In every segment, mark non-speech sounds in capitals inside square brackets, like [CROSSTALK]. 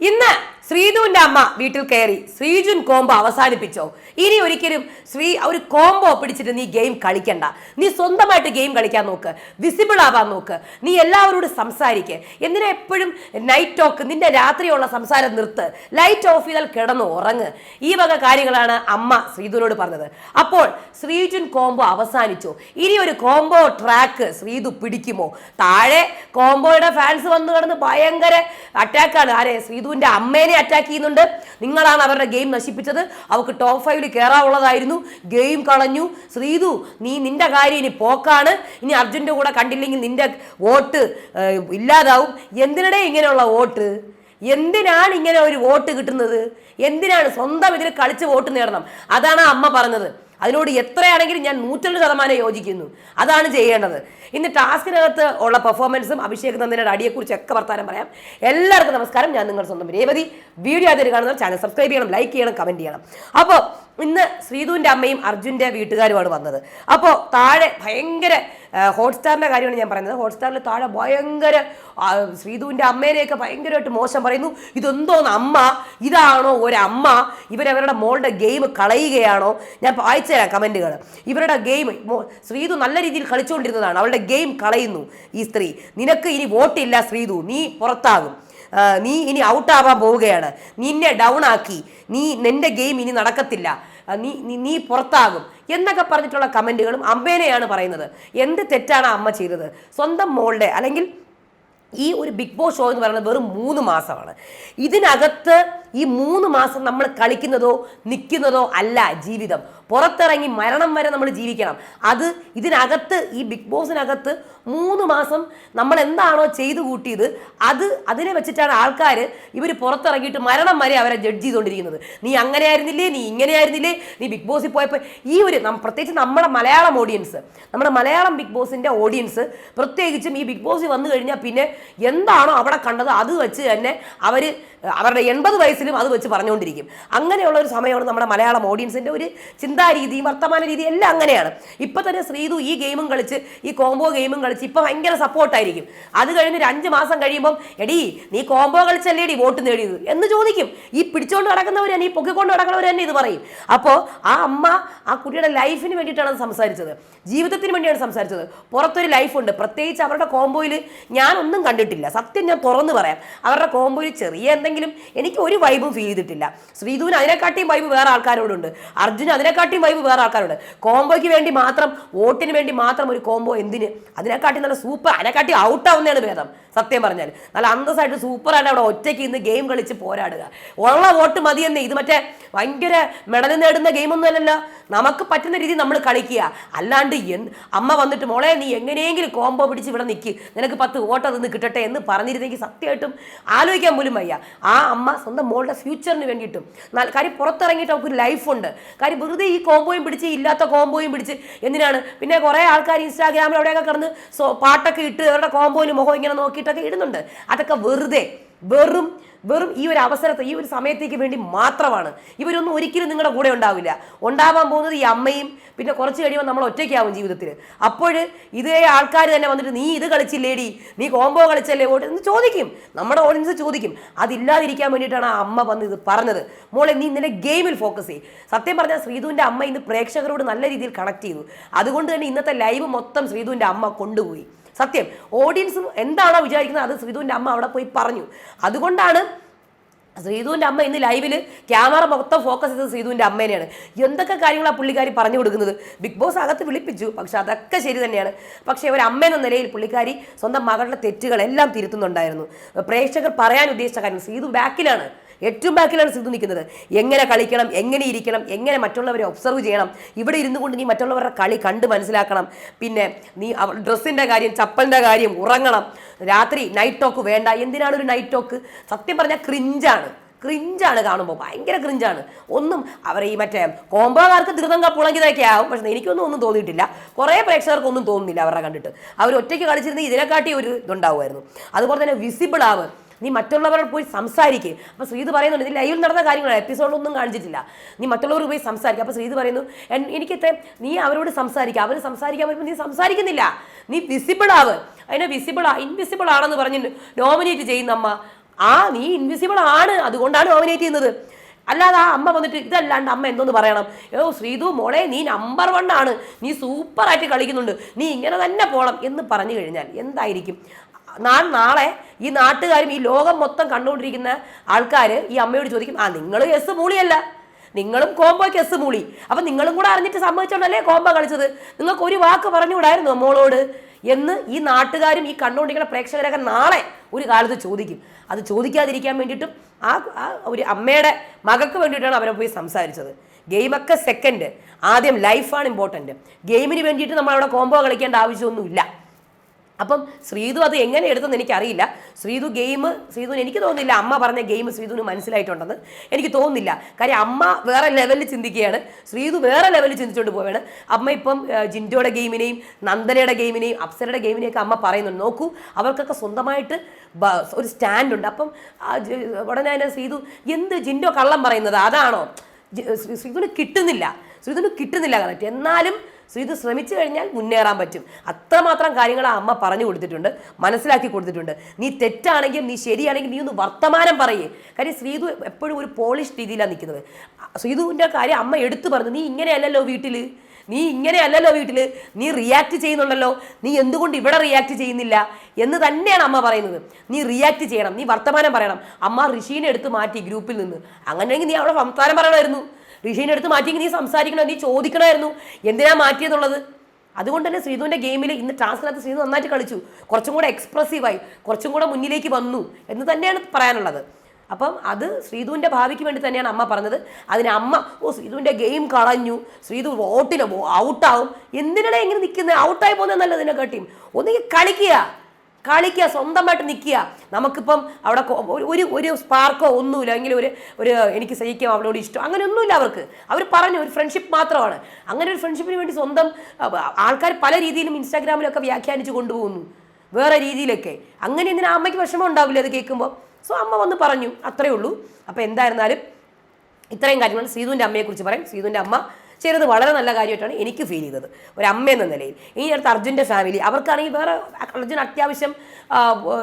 ഇന്ന് ശ്രീധുവിന്റെ അമ്മ വീട്ടിൽ കയറി ശ്രീജുൻ കോംബോ അവസാനിപ്പിച്ചോ. ഇനി ഒരിക്കലും ശ്രീ ഒരു കോംബോ പിടിച്ചിട്ട് നീ ഗെയിം കളിക്കണ്ട. നീ സ്വന്തമായിട്ട് ഗെയിം കളിക്കാൻ നോക്ക്. വിസിബിൾ ആവാൻ നോക്ക്. നീ എല്ലാവരോടും സംസാരിക്ക്. എന്തിനാ എപ്പോഴും നൈറ്റ് ടോക്ക് നിന്റെ രാത്രിയുള്ള സംസാരം നിർത്ത്. ലൈറ്റ് ഓഫ് ചെയ്താൽ കിടന്നു ഉറങ്ങ്. ഈ വക കാര്യങ്ങളാണ് അമ്മ ശ്രീധുവിനോട് പറഞ്ഞത്. അപ്പോൾ ശ്രീജുൻ കോംബോ അവസാനിച്ചു. ഇനി ഒരു കോംബോ ട്രാക്ക് ശ്രീധു പിടിക്കുമോ? താഴെ കോംബോയുടെ ഫാൻസ് വന്നു കിടന്ന് ഭയങ്കര അറ്റാക്കാണ് ആരെ? ശ്രീധുവിന്റെ അമ്മേനെ അറ്റാക്ക് ചെയ്യുന്നുണ്ട്. നിങ്ങളാണ് അവരുടെ ഗെയിം നശിപ്പിച്ചത്. അവർക്ക് ടോപ്പ് ഫൈവിൽ കയറാവുള്ളതായിരുന്നു ഗെയിം കളഞ്ഞു. ശ്രീതു നീ നിന്റെ കാര്യം ഇനി പോക്കാണ്. ഇനി അർജുന്റെ കൂടെ കണ്ടില്ലെങ്കിൽ നിന്റെ വോട്ട് ഇല്ലാതാവും. എന്തിനടേ ഇങ്ങനെയുള്ള വോട്ട്? എന്തിനാണ് ഇങ്ങനെ ഒരു വോട്ട് കിട്ടുന്നത്? എന്തിനാണ് സ്വന്തം ഇതിൽ കളിച്ച് വോട്ട് നേടണം? അതാണ് അമ്മ പറഞ്ഞത്. അതിനോട് എത്രയാണെങ്കിലും ഞാൻ നൂറ്റൊന്ന് ശതമാനം യോജിക്കുന്നു. അതാണ് ചെയ്യേണ്ടത്. ഇന്ന് ടാസ്കിനകത്ത് ഉള്ള പെർഫോമൻസും അഭിഷേക് നന്ദിയുടെ അടിയെക്കുറിച്ച് ഒക്കെ വർത്താനം പറയാം. എല്ലാവർക്കും നമസ്കാരം. ഞാൻ നിങ്ങളുടെ സ്വന്തം രേവതി. വീഡിയോ അതിൽ കാണുന്നവർ ചാനൽ സബ്സ്ക്രൈബ് ചെയ്യണം ലൈക്ക് ചെയ്യണം കമന്റ് ചെയ്യണം. അപ്പോൾ ഇന്ന് ശ്രീധുവിന്റെ അമ്മയും അർജുന്റെ വീട്ടുകാരുമാണ് വന്നത്. അപ്പോൾ താഴെ ഭയങ്കര ഹോട്ട്സ്റ്റാറിന്റെ കാര്യമാണ് ഞാൻ പറയുന്നത്. ഹോട്ട്സ്റ്റാറിൽ താഴെ ഭയങ്കര ശ്രീതുവിന്റെ അമ്മേനെയൊക്കെ ഭയങ്കരമായിട്ട് മോശം പറയുന്നു. ഇതെന്തോന്ന് അമ്മ? ഇതാണോ ഒരമ്മ? ഇവരവരുടെ മോളുടെ ഗെയിം കളയുകയാണോ? ഞാൻ വായിച്ചു തരാം കമന്റുകൾ ഇവരുടെ ഗെയിം ശ്രീധു നല്ല രീതിയിൽ കളിച്ചുകൊണ്ടിരുന്നതാണ്. അവളുടെ ഗെയിം കളയുന്നു ഈ സ്ത്രീ. നിനക്ക് ഇനി വോട്ടില്ല ശ്രീധു. നീ പുറത്താകും. നീ ഇനി ഔട്ടാവാൻ പോവുകയാണ്. നിന്നെ ഡൗൺ ആക്കി. നീ നിന്റെ ഗെയിം ഇനി നടക്കത്തില്ല. നീ നീ- പുറത്താകും എന്നൊക്കെ പറഞ്ഞിട്ടുള്ള കമന്റുകളും അമ്മേനെയാണ് പറയുന്നത്. എന്ത് തെറ്റാണ് അമ്മ ചെയ്തത്? സ്വന്തം മോളുടെ അല്ലെങ്കിൽ ഈ ഒരു ബിഗ് ബോസ് ഷോ എന്ന് പറയുന്നത് വെറും മൂന്ന് മാസമാണ്. ഇതിനകത്ത് ഈ മൂന്ന് മാസം നമ്മൾ കളിക്കുന്നതോ നിൽക്കുന്നതോ അല്ല ജീവിതം. പുറത്തിറങ്ങി മരണം വരെ നമ്മൾ ജീവിക്കണം. അത് ഇതിനകത്ത് ഈ ബിഗ് ബോസിനകത്ത് മൂന്ന് മാസം നമ്മൾ എന്താണോ ചെയ്തു കൂട്ടിയത് അത് അതിനെ വെച്ചിട്ടാണ് ആൾക്കാർ ഇവർ പുറത്തിറങ്ങിയിട്ട് മരണം വരെ അവരെ ജഡ്ജ് ചെയ്തുകൊണ്ടിരിക്കുന്നത്. നീ അങ്ങനെ ആയിരുന്നില്ലേ നീ ഇങ്ങനെ ആയിരുന്നില്ലേ നീ ബിഗ് ബോസിൽ പോയപ്പോൾ ഈ ഒരു പ്രത്യേകിച്ച് നമ്മുടെ മലയാളം ഓഡിയൻസ് നമ്മുടെ മലയാളം ബിഗ് ബോസിന്റെ ഓഡിയൻസ് പ്രത്യേകിച്ചും ഈ ബിഗ് ബോസിൽ വന്നു കഴിഞ്ഞാൽ പിന്നെ എന്താണോ അവിടെ കണ്ടത് അത് വെച്ച് തന്നെ അവർ അവരുടെ എൺപത് വയസ്സിലും അത് വെച്ച് പറഞ്ഞുകൊണ്ടിരിക്കും. അങ്ങനെയുള്ള ഒരു സമയമാണ് നമ്മുടെ മലയാളം ഓഡിയൻസിന്റെ ഒരു ചിന്താ ചിന്താരീതിയും വർത്തമാന രീതിയും എല്ലാം അങ്ങനെയാണ്. ഇപ്പം തന്നെ ശ്രീതു ഈ ഗെയിമും കളിച്ച് ഈ കോംബോ ഗെയിമും കളിച്ച് ഇപ്പം ഭയങ്കര സപ്പോർട്ടായിരിക്കും അത് കഴിഞ്ഞ് ഒരു അഞ്ച് മാസം കഴിയുമ്പം എടി നീ കോംബോ കളിച്ചല്ലേടി വോട്ട് നേടിയത് എന്ന് ചോദിക്കും. ഈ പിടിച്ചുകൊണ്ട് നടക്കുന്നവർ തന്നെ ഈ പൊക്കിക്കൊണ്ട് നടക്കുന്നവർ തന്നെ ഇത് പറയും. അപ്പോൾ ആ അമ്മ ആ കുട്ടിയുടെ ലൈഫിന് വേണ്ടിയിട്ടാണ് സംസാരിച്ചത്. ജീവിതത്തിന് വേണ്ടിയാണ് സംസാരിച്ചത്. പുറത്തൊരു ലൈഫുണ്ട്. പ്രത്യേകിച്ച് അവരുടെ കോംബോയിൽ ഞാനൊന്നും കണ്ടിട്ടില്ല. സത്യം ഞാൻ തുറന്നു പറയാം. അവരുടെ കോംബോയിൽ ചെറിയ എന്തെങ്കിലും എനിക്ക് ഒരു വൈബും ഫീൽ ചെയ്തിട്ടില്ല. ശ്രീധുവിന് അതിനെക്കാട്ടിയും വൈബ് വേറെ ആൾക്കാരോടുണ്ട്. അർജുന് അതിനെക്കാട്ടിയും വൈബ് വേറെ ആൾക്കാരോട്. കോംബോയ്ക്ക് വേണ്ടി മാത്രം വോട്ടിന് വേണ്ടി മാത്രം ഒരു കോംബോ എന്തിന്? അതിനെക്കാട്ടി നല്ല സൂപ്പർ അതിനെക്കാട്ടി ഔട്ട് ആവുന്നതാണ് ഭേദം. സത്യം പറഞ്ഞാൽ നല്ല അന്തസ്സായിട്ട് സൂപ്പറായിട്ട് അവിടെ ഒറ്റയ്ക്ക് ഇന്ന് ഗെയിം കളിച്ച് പോരാടുക. ഉള്ള വോട്ട് മതിയെന്ന്. ഇത് മറ്റേ ഭയങ്കര മെഡൽ നേടുന്ന ഗെയിമൊന്നും അല്ലല്ലോ. നമുക്ക് പറ്റുന്ന രീതി നമ്മൾ കളിക്കുക. അല്ലാണ്ട് എൻ അമ്മ വന്നിട്ട് മോളെ നീ എങ്ങനെയെങ്കിലും കോംബോ പിടിച്ച് ഇവിടെ നിൽക്ക് നിനക്ക് പത്ത് വോട്ട് അതിന്ന് കിട്ടട്ടെ എന്ന് പറഞ്ഞിരുന്നെങ്കിൽ സത്യമായിട്ടും ആലോചിക്കാൻ പോലും വയ്യ. ആ അമ്മ സ്വന്തം മോളുടെ ഫ്യൂച്ചറിന് വേണ്ടിയിട്ടും. കാര്യം പുറത്തിറങ്ങിയിട്ട് അവർക്ക് ഒരു ലൈഫുണ്ട്. കാര്യം വെറുതെ ഈ കോമ്പോയും പിടിച്ച് ഇല്ലാത്ത കോംബോയും പിടിച്ച് എന്തിനാണ്? പിന്നെ കുറേ ആൾക്കാർ ഇൻസ്റ്റാഗ്രാമിൽ അവിടെയൊക്കെ കിടന്ന് സോ പാട്ടൊക്കെ ഇട്ട് അവരുടെ കോംബോയിൽ മുഖം ഇങ്ങനെ നോക്കിയിട്ടൊക്കെ ഇടുന്നുണ്ട്. അതൊക്കെ വെറുതെ. വെറും വെറും ഈ ഒരു അവസരത്തെ ഈ ഒരു സമയത്തേക്ക് വേണ്ടി മാത്രമാണ്. ഇവരൊന്നും ഒരിക്കലും നിങ്ങളുടെ കൂടെ ഉണ്ടാവില്ല. ഉണ്ടാവാൻ പോകുന്നത് ഈ അമ്മയും പിന്നെ കുറച്ച് കഴിയുമ്പോൾ നമ്മൾ ഒറ്റയ്ക്കാവും ജീവിതത്തിൽ അപ്പോൾ ഇതേ ആൾക്കാർ തന്നെ വന്നിട്ട് നീ ഇത് കളിച്ചില്ലേടി? നീ കോംബോ കളിച്ചല്ലേ? വോട്ട്? എന്ന് ചോദിക്കും. നമ്മുടെ ഓഡിയൻസ് ചോദിക്കും. അതില്ലാതിരിക്കാൻ വേണ്ടിയിട്ടാണ് ആ അമ്മ വന്ന് ഇത് പറഞ്ഞത്. മോളെ നീ നിന്റെ ഗെയിമിൽ ഫോക്കസ് ചെയ്യും. സത്യം പറഞ്ഞാൽ ശ്രീധുവിന്റെ അമ്മ ഇന്ന് പ്രേക്ഷകരോട് നല്ല രീതിയിൽ കണക്ട് ചെയ്തു. അതുകൊണ്ട് തന്നെ ഇന്നത്തെ ലൈവ് മൊത്തം ശ്രീധുവിന്റെ അമ്മ കൊണ്ടുപോയി. സത്യം. ഓഡിയൻസ് എന്താണോ വിചാരിക്കുന്നത് അത് ശ്രീധുവിന്റെ അമ്മ അവിടെ പോയി പറഞ്ഞു. അതുകൊണ്ടാണ് ശ്രീധുവിന്റെ അമ്മ ഇന്ന് ലൈവിൽ ക്യാമറ മൊത്തം ഫോക്കസ് ചെയ്തത് ശ്രീധുവിന്റെ അമ്മേനെയാണ്. എന്തൊക്കെ കാര്യങ്ങളാണ് പുള്ളിക്കാരി പറഞ്ഞു കൊടുക്കുന്നത്? ബിഗ് ബോസ് അകത്ത് വിളിപ്പിച്ചു. പക്ഷെ അതൊക്കെ ശരി തന്നെയാണ്. പക്ഷേ ഒരു അമ്മ എന്ന നിലയിൽ പുള്ളിക്കാരി സ്വന്തം മകളുടെ തെറ്റുകളെല്ലാം തിരുത്തുന്നുണ്ടായിരുന്നു. പ്രേക്ഷകർ പറയാൻ ഉദ്ദേശിച്ച കാര്യം ശ്രീധു ബാക്കിലാണ് ഏറ്റവും ബാക്കിലാണ് സിന്ധു നിൽക്കുന്നത്. എങ്ങനെ കളിക്കണം എങ്ങനെ ഇരിക്കണം എങ്ങനെ മറ്റുള്ളവരെ ഒബ്സർവ് ചെയ്യണം ഇവിടെ ഇരുന്നു കൊണ്ട് നീ മറ്റുള്ളവരുടെ കളി കണ്ട് മനസ്സിലാക്കണം. പിന്നെ നീ ഡ്രസ്സിന്റെ കാര്യം ചപ്പലിന്റെ കാര്യം ഉറങ്ങണം. രാത്രി നൈറ്റ് ടോക്ക് വേണ്ട. എന്തിനാണ് ഒരു നൈറ്റ് ടോക്ക് സത്യം പറഞ്ഞാൽ ക്രിഞ്ചാണ് ക്രിഞ്ചാണ് കാണുമ്പോൾ ഭയങ്കര ക്രിഞ്ചാണ് ഒന്നും അവർ ഈ മറ്റേ കോമ്പോകാർക്ക് ധൃതം കപ്പുളങ്കിതൊക്കെ ആവും. പക്ഷേ എനിക്കൊന്നും ഒന്നും തോന്നിയിട്ടില്ല. കുറേ പ്രേക്ഷകർക്കൊന്നും തോന്നുന്നില്ല അവരുടെ കണ്ടിട്ട്. അവർ ഒറ്റയ്ക്ക് കളിച്ചിരുന്ന ഇതിനെക്കാട്ടി ഒരു ഇതുണ്ടാവുമായിരുന്നു. അതുപോലെ തന്നെ വിസിബിൾ ആവ്. നീ മറ്റുള്ളവരോട് പോയി സംസാരിക്കുക അപ്പോൾ ശ്രീത് പറയുന്നുണ്ട് ഇത് ലൈവിൽ നടന്ന കാര്യങ്ങളാണ് എപ്പിസോഡൊന്നും കാണിച്ചിട്ടില്ല. നീ മറ്റുള്ളവർ പോയി സംസാരിക്കുക അപ്പോൾ ശ്രീത് പറയുന്നു "എൻ- എനിക്കത്തെ നീ അവരോട് സംസാരിക്കുക അവർ സംസാരിക്കാൻ വരുമ്പോൾ നീ സംസാരിക്കുന്നില്ല. നീ വിസിബിൾ ആവ്. അതിനെ വിസിബിൾ ഇൻവിസിബിൾ ആണെന്ന് പറഞ്ഞ് നോമിനേറ്റ് ചെയ്യുന്ന അമ്മ. ആ നീ ഇൻവിസിബിൾ ആണ്. അതുകൊണ്ടാണ് നോമിനേറ്റ് ചെയ്യുന്നത്. അല്ലാതെ ആ അമ്മ വന്നിട്ട് ഇതല്ലാണ്ട് അമ്മ എന്തോന്ന് പറയണം? ഏ ശ്രീതു മോളെ നീ നമ്പർ വൺ ആണ്. നീ സൂപ്പറായിട്ട് കളിക്കുന്നുണ്ട്. നീ ഇങ്ങനെ തന്നെ പോകണം എന്ന് പറഞ്ഞു കഴിഞ്ഞാൽ എന്തായിരിക്കും? നാൾ നാളെ ഈ നാട്ടുകാരും ഈ ലോകം മൊത്തം കണ്ടുകൊണ്ടിരിക്കുന്ന ആൾക്കാർ ഈ അമ്മയോട് ചോദിക്കും ആ നിങ്ങൾ എസ് മൂളിയല്ല. നിങ്ങളും കോംബോയ്ക്ക് എസ് മൂളി. അപ്പം നിങ്ങളും കൂടെ അറിഞ്ഞിട്ട് സമ്മതിച്ചോണ്ടല്ലേ കോംബോ കളിച്ചത്? നിങ്ങൾക്ക് ഒരു വാക്ക് പറഞ്ഞുകൂടായിരുന്നോ മോളോട്? എന്ന് ഈ നാട്ടുകാരും ഈ കണ്ടുകൊണ്ടിരിക്കുന്ന പ്രേക്ഷകരൊക്കെ നാളെ ഒരു കാലത്ത് ചോദിക്കും. അത് ചോദിക്കാതിരിക്കാൻ വേണ്ടിയിട്ടും ആ ആ ഒരു അമ്മയുടെ മകൾക്ക് വേണ്ടിയിട്ടാണ് അവരെ പോയി സംസാരിച്ചത്. ഗെയിമൊക്കെ സെക്കൻഡ് ആദ്യം ലൈഫാണ് ഇമ്പോർട്ടന്റ് ഗെയിമിന് വേണ്ടിയിട്ട് നമ്മൾ അവിടെ കോംബോ കളിക്കേണ്ട ആവശ്യമൊന്നുമില്ല. അപ്പം ശ്രീതു അത് എങ്ങനെ എടുത്തെന്ന് എനിക്കറിയില്ല. ശ്രീതു ഗെയിം ശ്രീതുവിന് എനിക്ക് തോന്നുന്നില്ല അമ്മ പറഞ്ഞ ഗെയിം ശ്രീതുവിന് മനസ്സിലായിട്ടുണ്ടെന്ന് എനിക്ക് തോന്നുന്നില്ല. കാര്യം അമ്മ വേറെ ലെവലിൽ ചിന്തിക്കുകയാണ്. ശ്രീതു വേറെ ലെവലിൽ ചിന്തിച്ചുകൊണ്ട് പോവുകയാണ്. അമ്മ ഇപ്പം ജിൻഡോയുടെ ഗെയിമിനെയും നന്ദനയുടെ ഗെയിമിനെയും അപ്സരയുടെ ഗെയിമിനെയൊക്കെ അമ്മ പറയുന്നുണ്ട്. നോക്കൂ അവർക്കൊക്കെ സ്വന്തമായിട്ട് ഒരു സ്റ്റാൻഡ് ഉണ്ട്. അപ്പം ഉടനെ തന്നെ ശ്രീതു എന്ത് ജിൻഡോ കള്ളം പറയുന്നത്? അതാണോ? ശ്രീതുവിന് കിട്ടുന്നില്ല. ശ്രീതുവിന് കിട്ടുന്നില്ല കറക്റ്റ് എന്നാലും ശ്രീതു ശ്രമിച്ചു കഴിഞ്ഞാൽ മുന്നേറാൻ പറ്റും. അത്രമാത്രം കാര്യങ്ങൾ ആ അമ്മ പറഞ്ഞു കൊടുത്തിട്ടുണ്ട് മനസ്സിലാക്കി കൊടുത്തിട്ടുണ്ട്. നീ തെറ്റാണെങ്കിലും നീ ശരിയാണെങ്കിലും നീ ഒന്ന് വർത്തമാനം പറയേ. കാര്യം ശ്രീതു എപ്പോഴും ഒരു പോളിഷ് രീതിയിലാണ് നിൽക്കുന്നത്. ശ്രീതുവിന്റെ കാര്യം അമ്മ എടുത്തു പറഞ്ഞു നീ ഇങ്ങനെയല്ലല്ലോ വീട്ടിൽ നീ ഇങ്ങനെയല്ലല്ലോ വീട്ടിൽ നീ റിയാക്ട് ചെയ്യുന്നുണ്ടല്ലോ? നീ എന്തുകൊണ്ട് ഇവിടെ റിയാക്ട് ചെയ്യുന്നില്ല? എന്ന് തന്നെയാണ് അമ്മ പറയുന്നത്. നീ റിയാക്ട് ചെയ്യണം നീ വർത്തമാനം പറയണം. അമ്മ ഋഷീനെ എടുത്ത് മാറ്റി ഗ്രൂപ്പിൽ നിന്ന്. അങ്ങനെയെങ്കിൽ നീ അവിടെ സംസാരം പറയണമായിരുന്നു. ഋഷീനെ എടുത്ത് മാറ്റിയെങ്കിൽ നീ സംസാരിക്കണോ? നീ ചോദിക്കണമായിരുന്നു. എന്തിനാ മാറ്റിയെന്നുള്ളത്? അതുകൊണ്ട് തന്നെ ശ്രീധുവിന്റെ ഗെയിമിൽ ഇന്ന് ടാസ്കിനകത്ത് ശ്രീധു നന്നായിട്ട് കളിച്ചു. കുറച്ചും കൂടെ എക്സ്പ്രസീവായി കുറച്ചും കൂടെ മുന്നിലേക്ക് വന്നു എന്ന് തന്നെയാണ് പറയാനുള്ളത്. അപ്പം അത് ശ്രീധുവിന്റെ ഭാവിക്ക് വേണ്ടി തന്നെയാണ് അമ്മ പറഞ്ഞത്. അതിന് അമ്മ ഓ ശ്രീധുവിന്റെ ഗെയിം കളഞ്ഞു. ശ്രീധു വോട്ടിന് ഔട്ടാവും. എന്തിനാണ് എങ്ങനെ നിൽക്കുന്നത്? ഔട്ടായി പോകുന്നത് നല്ലതിനൊക്കെ ഇതിനെ ഒന്നെങ്കിൽ കളിക്കുക. കളിക്കുക സ്വന്തമായിട്ട് നിൽക്കുക. നമുക്കിപ്പം അവിടെ ഒരു- ഒരു സ്പാർക്കോ ഒന്നുമില്ല. അല്ലെങ്കിൽ ഒരു ഒരു എനിക്ക് സഹിക്കാം അവളോട് ഇഷ്ടം. അങ്ങനെ ഒന്നുമില്ല അവർക്ക്. അവർ പറഞ്ഞു ഒരു ഫ്രണ്ട്ഷിപ്പ് മാത്രമാണ്. അങ്ങനെ ഒരു ഫ്രണ്ട്ഷിപ്പിന് വേണ്ടി സ്വന്തം ആൾക്കാർ പല രീതിയിലും ഇൻസ്റ്റാഗ്രാമിലൊക്കെ വ്യാഖ്യാനിച്ച് കൊണ്ടുപോകുന്നു. വേറെ രീതിയിലൊക്കെ. അങ്ങനെ എന്തിനാ അമ്മയ്ക്ക് വിഷമം ഉണ്ടാവില്ല അത് കേൾക്കുമ്പോൾ സോ അമ്മ വന്ന് പറഞ്ഞു. അത്രയേ ഉള്ളൂ. അപ്പോൾ എന്തായിരുന്നാലും ഇത്രയും കാര്യങ്ങൾ സീതുവിന്റെ അമ്മയെക്കുറിച്ച് പറയും. സീതുവിന്റെ അമ്മ ചെയ്തത് വളരെ നല്ല കാര്യമായിട്ടാണ് എനിക്ക് ഫീൽ ചെയ്തത്. ഒരു അമ്മ എന്ന നിലയിൽ. ഇനി അടുത്ത് അർജുന്റെ ഫാമിലി അവർക്കാണെങ്കിൽ വേറെ അർജുൻ അത്യാവശ്യം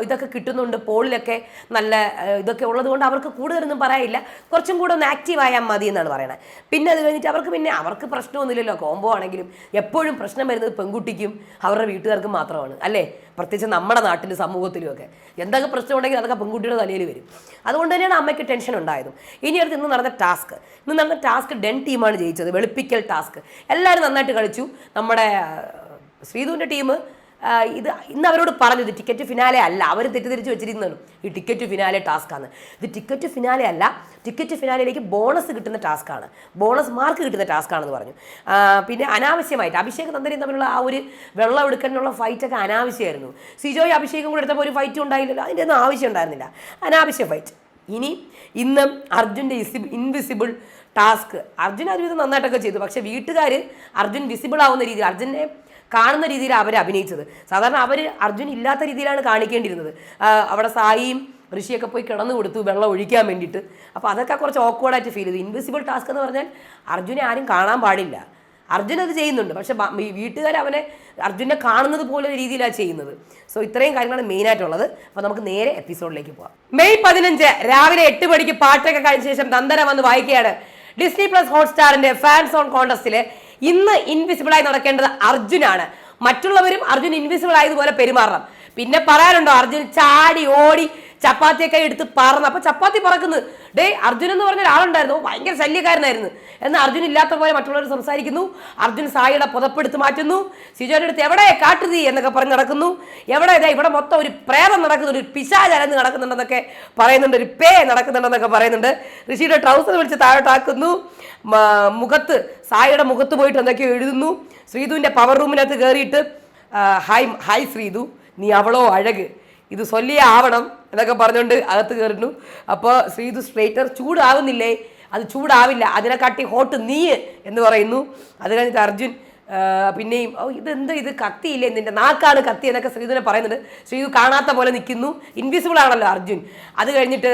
ഇതൊക്കെ കിട്ടുന്നുണ്ട്. പോളിലൊക്കെ നല്ല ഇതൊക്കെ ഉള്ളതുകൊണ്ട് അവർക്ക് കൂടുതലൊന്നും പറയാനില്ല. കുറച്ചും കൂടെ ഒന്ന് ആക്റ്റീവ് ആയാൽ മതി എന്നാണ് പറയുന്നത് പിന്നെ അത് കഴിഞ്ഞിട്ട് അവർക്ക് പിന്നെ അവർക്ക് പ്രശ്നമൊന്നുമില്ലല്ലോ. കോംബോ ആണെങ്കിലും എപ്പോഴും പ്രശ്നം വരുന്നത് പെൺകുട്ടിക്കും അവരുടെ വീട്ടുകാർക്കും മാത്രമാണ്. അല്ലേ? പ്രത്യേകിച്ച് നമ്മുടെ നാട്ടിൽ സമൂഹത്തിലും ഒക്കെ. എന്തൊക്കെ പ്രശ്നം ഉണ്ടെങ്കിൽ അതൊക്കെ പെൺകുട്ടിയുടെ തലയിൽ വരും. അതുകൊണ്ട് തന്നെയാണ് അമ്മയ്ക്ക് ടെൻഷൻ ഉണ്ടായതും. ഇനി അടുത്ത് ഇന്ന് നടന്ന ടാസ്ക് ഇന്ന് നടന്ന ടാസ്ക് ഡെൻ ടീമാണ് ജയിച്ചത്. വെളുപ്പിക്കൽ ടാസ്ക് എല്ലാവരും നന്നായിട്ട് കളിച്ചു. നമ്മുടെ ശ്രീധുവിന്റെ ടീം ഇത് ഇന്ന് അവരോട് പറഞ്ഞു ഇത് ടിക്കറ്റ് ഫിനാലെ അല്ല. അവർ തെറ്റിദ്ധരിച്ച് വെച്ചിരിക്കുന്നതാണ്. ഈ ടിക്കറ്റ് ഫിനാലെ ടാസ്ക്കാണ് ഇത് ടിക്കറ്റ് ഫിനാലെ അല്ല ടിക്കറ്റ് ഫിനാലയിലേക്ക് ബോണസ് കിട്ടുന്ന ടാസ്ക്കാണ്. ബോണസ് മാർക്ക് കിട്ടുന്ന ടാസ്ക്കാണെന്ന് പറഞ്ഞു. പിന്നെ അനാവശ്യമായിട്ട് അഭിഷേക് നന്ദനയും തമ്മിലുള്ള ആ ഒരു വെള്ളം എടുക്കാനുള്ള ഫൈറ്റൊക്കെ അനാവശ്യമായിരുന്നു. സിജോയ് അഭിഷേകും കൂടെ എടുത്തപ്പോൾ ഒരു ഫൈറ്റും ഉണ്ടായില്ലല്ലോ. അതിന്റെ ഒന്നും ആവശ്യം ഉണ്ടായിരുന്നില്ല. അനാവശ്യ ഫൈറ്റ്. ഇനി ഇന്ന് അർജുന്റെ ഇൻവിസിബിൾ ടാസ്ക്. അർജുൻ ഒരുവിധം നന്നായിട്ടൊക്കെ ചെയ്തു. പക്ഷേ വീട്ടുകാർ അർജുൻ വിസിബിൾ ആവുന്ന രീതിയിൽ അർജുനെ കാണുന്ന രീതിയിൽ അവർ അഭിനയിച്ചത്. സാധാരണ അവർ അർജുൻ ഇല്ലാത്ത രീതിയിലാണ് കാണിക്കേണ്ടിയിരുന്നത്. അവിടെ സായിയും ഋഷിയൊക്കെ പോയി കിടന്നു കൊടുത്തു വെള്ളം ഒഴിക്കാൻ വേണ്ടിയിട്ട്. അപ്പോൾ അതൊക്കെ കുറച്ച് ഓക്വേർഡായിട്ട് ഫീൽ ചെയ്തു. ഇൻവിസിബിൾ ടാസ്ക് എന്ന് പറഞ്ഞാൽ അർജുനെ ആരും കാണാൻ പാടില്ല. അർജുൻ അത് ചെയ്യുന്നുണ്ട്. പക്ഷെ ഈ വീട്ടുകാർ അവനെ അർജുനെ കാണുന്നത് പോലെ രീതിയിലാണ് ചെയ്യുന്നത്. സോ ഇത്രയും കാര്യങ്ങളാണ് മെയിൻ ആയിട്ടുള്ളത്. അപ്പോൾ നമുക്ക് നേരെ എപ്പിസോഡിലേക്ക് പോവാം. മെയ് പതിനഞ്ച് രാവിലെ എട്ട് മണിക്ക് പാട്ടൊക്കെ കഴിഞ്ഞ ശേഷം നന്ദന വന്ന് വായിക്കുകയാണ്. ഡിസ്നി പ്ലസ് ഹോട്ട്സ്റ്റാറിന്റെ ഫാൻസ് ഓൺ കോൺടസ്റ്റിൽ ഇന്ന് ഇൻവിസിബിളായി നടക്കേണ്ടത് അർജുനാണ്. മറ്റുള്ളവരും അർജുൻ ഇൻവിസിബിൾ ആയതുപോലെ പെരുമാറണം. പിന്നെ പറയാനുണ്ടോ അർജുൻ? ചാടി ഓടി ചപ്പാത്തിയൊക്കെ എടുത്ത് പറന്ന് അപ്പൊ ചപ്പാത്തി പറക്കുന്നു. ഡേ അർജുൻ എന്ന് പറഞ്ഞ ഒരാളുണ്ടായിരുന്നു. ഭയങ്കര ശല്യക്കാരനായിരുന്നു. എന്നാൽ അർജുൻ ഇല്ലാത്ത പോലെ മറ്റുള്ളവർ സംസാരിക്കുന്നു. അർജുൻ സായിയുടെ പുതപ്പെടുത്ത് മാറ്റുന്നു. സിജോയുടെ അടുത്ത് എവിടെ കാട്ടുതീ? എന്നൊക്കെ പറഞ്ഞ് നടക്കുന്നു. എവിടെ ഇതാ ഇവിടെ മൊത്തം ഒരു പ്രേതം നടക്കുന്നു. ഒരു പിശാചരന്ന് നടക്കുന്നുണ്ടെന്നൊക്കെ പറയുന്നുണ്ട്. ഒരു പേ നടക്കുന്നുണ്ടെന്നൊക്കെ പറയുന്നുണ്ട്. ഋഷിയുടെ ട്രൗസർ വിളിച്ച് താഴോട്ടാക്കുന്നു. മുഖത്ത് സായിയുടെ മുഖത്ത് പോയിട്ട് എന്തൊക്കെയോ എഴുതുന്നു. ശ്രീധുവിന്റെ പവർ റൂമിനകത്ത് കയറിയിട്ട് ഹായ് ഹായ് ശ്രീധു. നീ അവളോ അഴക്. ഇത് സൊല്ലിയ ആവണം എന്നൊക്കെ പറഞ്ഞുകൊണ്ട് അകത്ത് കയറുന്നു അപ്പോൾ ശ്രീ ഇത് സ്ട്രേറ്റർ ചൂടാവുന്നില്ലേ? അത് ചൂടാവില്ല. അതിനെക്കാട്ടി ഹോട്ട് നീ എന്ന് പറയുന്നു. അത് കഴിഞ്ഞിട്ട് അർജുൻ പിന്നെയും ഓ ഇതെന്ത് ഇത് കത്തിയില്ലേ? നിന്റെ നാക്കാണ് കത്തി എന്നൊക്കെ ശ്രീധുനെ പറയുന്നുണ്ട്. ശ്രീധു കാണാത്ത പോലെ നിൽക്കുന്നു. ഇൻവിസിബിൾ ആണല്ലോ അർജുൻ. അത് കഴിഞ്ഞിട്ട്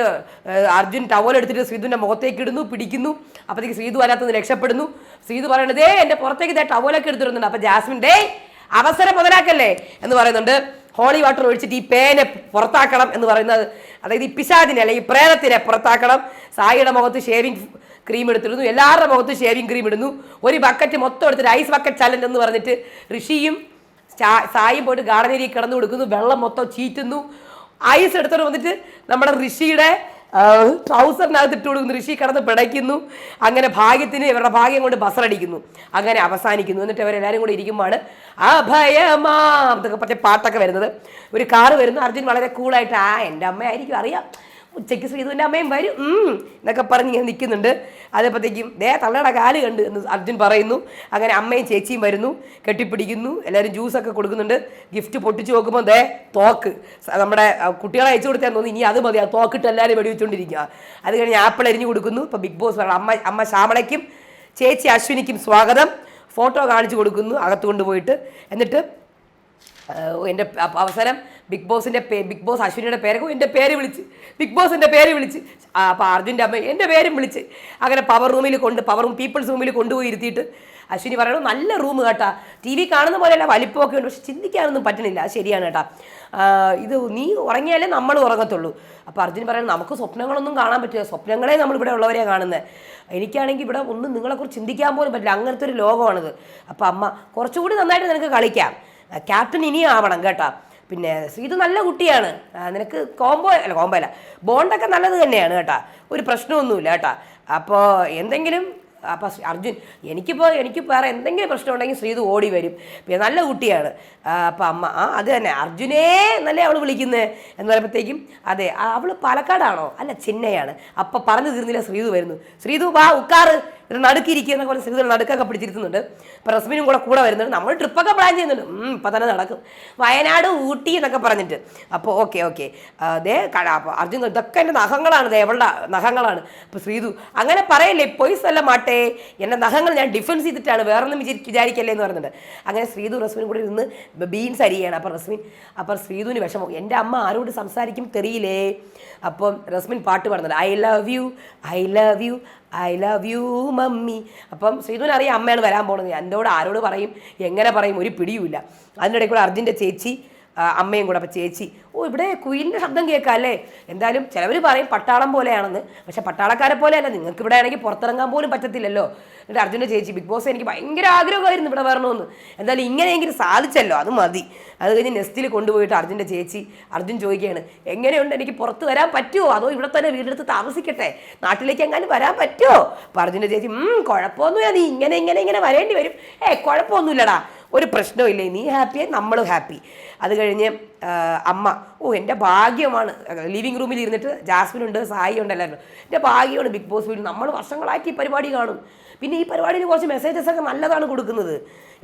അർജുൻ ടവൽ എടുത്തിട്ട് ശ്രീധുവിന്റെ മുഖത്തേക്ക് ഇടുന്നു പിടിക്കുന്നു. അപ്പോഴത്തേക്ക് ശ്രീധു അതിനകത്ത് രക്ഷപ്പെടുന്നു. ശ്രീധു പറയുന്നത് ഏ എന്റെ പുറത്തേക്ക് ഇതേ ടവലൊക്കെ എടുത്തിടുന്നുണ്ട്. അപ്പോൾ ജാസ്മിൻ ഡേ അവസരം മുതലാക്കല്ലേ? എന്ന് പറയുന്നുണ്ട്. ഹോളി വാട്ടർ ഒഴിച്ചിട്ട് ഈ പേനെ പുറത്താക്കണം എന്ന് പറയുന്നത്. അതായത് ഈ പിശാദിനെ അല്ലെങ്കിൽ പ്രേതത്തിനെ പുറത്താക്കണം. സായിയുടെ മുഖത്ത് ഷേവിംഗ് ക്രീം എടുത്തിരുന്നു എല്ലാവരുടെ മുഖത്ത് ഷേവിംഗ് ക്രീം ഇടുന്നു. ഒരു ബക്കറ്റ് മൊത്തം എടുത്തിട്ട് ഐസ് ബക്കറ്റ് ചലഞ്ച് എന്ന് പറഞ്ഞിട്ട് ഋഷിയും സായി പോയിട്ട് ഗാർഡനേരി കിടന്നു കൊടുക്കുന്നു വെള്ളം മൊത്തം ചീറ്റുന്നു. ഐസ് എടുത്തോണ്ട് വന്നിട്ട് നമ്മുടെ ഋഷിയുടെ ട്രൗസറിനകത്ത് ഇട്ട് കൊടുക്കുന്നു. ഋഷി കടന്ന് പിടയ്ക്കുന്നു. അങ്ങനെ ഭാഗ്യത്തിന് ഇവരുടെ ഭാഗ്യം കൊണ്ട് ബസറടിക്കുന്നു. അങ്ങനെ അവസാനിക്കുന്നു. എന്നിട്ട് അവരെല്ലാവരും കൂടി ഇരിക്കുമ്പോൾ അഭയമാ എന്നൊക്കെ പാട്ടൊക്കെ വരുന്നത്. ഒരു കാറ് വരുന്നു. അർജുൻ വളരെ കൂളായിട്ട് ആ എന്റെ അമ്മയായിരിക്കും അറിയാം. ഉച്ചയ്ക്ക് ശ്രീധുവിന്റെ അമ്മയും വരും. എന്നൊക്കെ പറഞ്ഞ് ഇങ്ങനെ നിൽക്കുന്നുണ്ട്. അതേപ്പോഴത്തേക്കും ദേ തള്ളയുടെ കാൽ കണ്ട് എന്ന് അർജുൻ പറയുന്നു. അങ്ങനെ അമ്മയും ചേച്ചിയും വരുന്നു. കെട്ടിപ്പിടിക്കുന്നു. എല്ലാവരും ജ്യൂസൊക്കെ കൊടുക്കുന്നുണ്ട്. ഗിഫ്റ്റ് പൊട്ടിച്ച് നോക്കുമ്പോൾ ദേ തോക്ക്. നമ്മുടെ കുട്ടികളെ അയച്ചു കൊടുത്താൽ തോന്നി ഇനി അത് മതി. ആ തോക്കിട്ട് എല്ലാവരും വെടിവെച്ചുകൊണ്ടിരിക്കുക അത് കഴിഞ്ഞ് ആപ്പിൾ എരിഞ്ഞു കൊടുക്കുന്നു. ഇപ്പോൾ ബിഗ് ബോസ് അമ്മ അമ്മ ശ്യാമളയ്ക്കും ചേച്ചി അശ്വിനിക്കും സ്വാഗതം. ഫോട്ടോ കാണിച്ചു കൊടുക്കുന്നു. അകത്ത് കൊണ്ടുപോയിട്ട്. എന്നിട്ട് എന്റെ അവസരം ബിഗ് ബോസിന്റെ പേ ബിഗ് ബോസ് അശ്വിനിയുടെ പേരൊക്കെ എന്റെ പേര് വിളിച്ച്. ബിഗ് ബോസിന്റെ പേര് വിളിച്ച്. അപ്പോൾ അർജുന്റെ അമ്മ എന്റെ പേരും വിളിച്ച്. അങ്ങനെ പവർ റൂമിൽ കൊണ്ട് പവർ റൂം പീപ്പിൾസ് റൂമിൽ കൊണ്ടുപോയി ഇരുത്തിയിട്ട് അശ്വിനി പറയണു നല്ല റൂം കേട്ടാ. ടി വി കാണുന്ന പോലെയല്ല വലിപ്പമൊക്കെ ഉണ്ട്. പക്ഷെ ചിന്തിക്കാനൊന്നും പറ്റണില്ല അത് ശരിയാണ് കേട്ടാ. ഇത് നീ ഉറങ്ങിയാലേ നമ്മൾ ഉറങ്ങത്തുള്ളൂ. അപ്പോൾ അർജുൻ പറയുന്നത് നമുക്ക് സ്വപ്നങ്ങളൊന്നും കാണാൻ പറ്റില്ല. സ്വപ്നങ്ങളെ നമ്മൾ ഇവിടെ ഉള്ളവരെ കാണുന്നത് എനിക്കാണെങ്കിൽ ഇവിടെ ഒന്നും നിങ്ങളെക്കുറിച്ച് ചിന്തിക്കാൻ പോലും പറ്റില്ല. അങ്ങനത്തെ ഒരു ലോകമാണിത്. അപ്പോൾ അമ്മ കുറച്ചുകൂടി നന്നായിട്ട് നിനക്ക് കളിക്കാം. ക്യാപ്റ്റൻ ഇനിയും ആവണം കേട്ടോ. പിന്നെ ഇത് നല്ല കുട്ടിയാണ്. നിനക്ക് കോംബോ അല്ല കോംബോ അല്ല ബോണ്ടൊക്കെ നല്ലത് തന്നെയാണ് കേട്ടോ. ഒരു പ്രശ്നമൊന്നുമില്ല കേട്ടോ. അപ്പോൾ എന്തെങ്കിലും അപ്പോൾ അർജുൻ എനിക്കിപ്പോൾ എനിക്ക് വേറെ എന്തെങ്കിലും പ്രശ്നം ഉണ്ടെങ്കിൽ ശ്രീതു ഓടി വരും. പിന്നെ നല്ല കുട്ടിയാണ്. അപ്പം അമ്മ ആ അത് തന്നെ. അർജുനേ എന്നല്ലേ അവൾ വിളിക്കുന്നത് എന്ന് പറയുമ്പോഴത്തേക്കും അതെ അവൾ പാലക്കാടാണോ? അല്ല ചെന്നൈയാണ്. അപ്പം പറഞ്ഞു തീർന്നില്ല ശ്രീതു വരുന്നു. ശ്രീതു വാ ഉക്കാറ്. ഇത് നടുക്കിരിക്കുന്ന പോലെ ശ്രീതു നടുക്കൊക്കെ പിടിച്ചിരുത്തുന്നുണ്ട്. അപ്പം റസ്മിനും കൂടെ കൂടെ വരുന്നുണ്ട്. നമ്മൾ ട്രിപ്പൊക്കെ പ്ലാൻ ചെയ്യുന്നുണ്ട്. ഇപ്പം തന്നെ നടക്കും. വയനാട് ഊട്ടി എന്നൊക്കെ പറഞ്ഞിട്ട്. അപ്പോൾ ഓക്കെ ഓക്കെ അതേ അപ്പോൾ അർജുൻ ഇതൊക്കെ എന്റെ നഖങ്ങളാണ്. ദേവളുടെ നഖങ്ങളാണ്. അപ്പോൾ ശ്രീതു അങ്ങനെ പറയല്ലേ പൊയ്സ് അല്ല മാട്ടെ. എന്റെ നഖങ്ങൾ ഞാൻ ഡിഫൻസ് ചെയ്തിട്ടാണ്. വേറെ ഒന്നും വിചാരി വിചാരിക്കല്ലേ എന്ന് പറയുന്നുണ്ട് അങ്ങനെ ശ്രീതു റസ്മിനും കൂടി ഇരുന്ന് ബീൻസ് അരിയാണ്. അപ്പോൾ റസ്മിൻ അപ്പോൾ ശ്രീതുവിന് വിഷമം. എന്റെ അമ്മ ആരോട് സംസാരിക്കും തെറിയില്ലേ? അപ്പം റസ്മിൻ പാട്ട് പാടുന്നുണ്ട്. I love you I love you I love you mummy. അപ്പം ശ്രീധുവിന് അറിയാം അമ്മയാണ് വരാൻ പോകുന്നത് എന്നോട് ആരോട് പറയും? എങ്ങനെ പറയും? ഒരു പിടിയുമില്ല. അതിനിടയിൽ കൂടെ അർജുന്റെ ചേച്ചി അമ്മയും കൂടെ അപ്പം ചേച്ചി ഓ ഇവിടെ കുയിലിന്റെ ശബ്ദം കേൾക്കാം അല്ലേ? എന്തായാലും ചിലവർ പറയും പട്ടാളം പോലെയാണെന്ന്. പക്ഷെ പട്ടാളക്കാരെ പോലെയല്ല. നിങ്ങൾക്ക് ഇവിടെ ആണെങ്കിൽ പുറത്തിറങ്ങാൻ പോലും പറ്റത്തില്ലല്ലോ. എന്നിട്ട് അർജുന്റെ ചേച്ചി ബിഗ് ബോസ് എനിക്ക് ഭയങ്കര ആഗ്രഹമായിരുന്നു ഇവിടെ വരണമെന്ന്. എന്തായാലും ഇങ്ങനെയെങ്കിലും സാധിച്ചല്ലോ അത് മതി. അത് കഴിഞ്ഞ് നെസ്റ്റിൽ കൊണ്ടുപോയിട്ട് അർജുന്റെ ചേച്ചി അർജുൻ ചോദിക്കുകയാണ് എങ്ങനെയുണ്ട്? എനിക്ക് പുറത്ത് വരാൻ പറ്റുമോ അതോ ഇവിടെ തന്നെ വീടെടുത്ത് താമസിക്കട്ടെ? നാട്ടിലേക്ക് എങ്ങാനും വരാൻ പറ്റുമോ അപ്പം അർജുന്റെ ചേച്ചി കുഴപ്പമൊന്നുമില്ല. നീ ഇങ്ങനെ ഇങ്ങനെ ഇങ്ങനെ വരേണ്ടി വരും. ഏ കുഴപ്പമൊന്നുമില്ലടാ. ഒരു പ്രശ്നമില്ല നീ ഹാപ്പിയായി നമ്മളും ഹാപ്പി അത് കഴിഞ്ഞ് അമ്മ ഓ എന്റെ ഭാഗ്യമാണ്. ലിവിങ് റൂമിൽ ഇരുന്നിട്ട് ജാസ്മിൻ ഉണ്ട് സായി ഉണ്ട് എല്ലാവരും. എന്റെ ഭാഗ്യമാണ് ബിഗ് ബോസ് വീട്ടിൽ. നമ്മൾ വർഷങ്ങളായിട്ട് ഈ പരിപാടി കാണും. പിന്നെ ഈ പരിപാടിയിൽ കുറച്ച് മെസ്സേജസ് ഒക്കെ നല്ലതാണ് കൊടുക്കുന്നത്.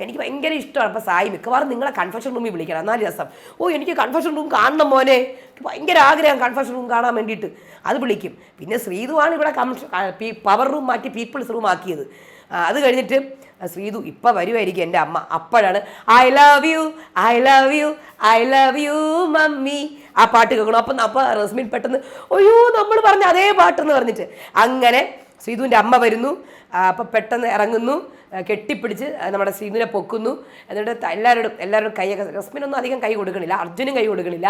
എനിക്ക് ഭയങ്കര ഇഷ്ടമാണ്. അപ്പോൾ സായി മിക്കവാറും നിങ്ങളെ കൺഫെഷൻ റൂമിൽ വിളിക്കണം. എന്നാലും രസം. ഓ എനിക്ക് കൺഫെഷൻ റൂം കാണണം മോനെ. ഭയങ്കര ആഗ്രഹം കൺഫെഷൻ റൂം കാണാൻ വേണ്ടിയിട്ട്. അത് വിളിക്കും. പിന്നെ ശ്രീതുവാണ് ഇവിടെ പവർ റൂം മാറ്റി പീപ്പിൾസ് റൂം ആക്കിയത്. അത് കഴിഞ്ഞിട്ട് ശ്രീതു ഇപ്പം വരുമായിരിക്കും എന്റെ അമ്മ. അപ്പോഴാണ് I love you I love you I love you mummy. ആ പാട്ട് കേൾക്കണം. അപ്പം അപ്പം റസ്മിൻ പെട്ടെന്ന് അയ്യോ നമ്മൾ പറഞ്ഞ അതേ പാട്ടെന്ന് പറഞ്ഞിട്ട്. അങ്ങനെ ശ്രീതുവിന്റെ അമ്മ വരുന്നു. അപ്പം പെട്ടെന്ന് ഇറങ്ങുന്നു. കെട്ടിപ്പിടിച്ച് നമ്മുടെ സീതുവിനെ പൊക്കുന്നു. എന്നിട്ട് എല്ലാവരോടും എല്ലാവരോടും കൈയൊക്കെ റസ്മിനൊന്നും അധികം കൈ കൊടുക്കണില്ല. അർജുനും കൈ കൊടുക്കണില്ല.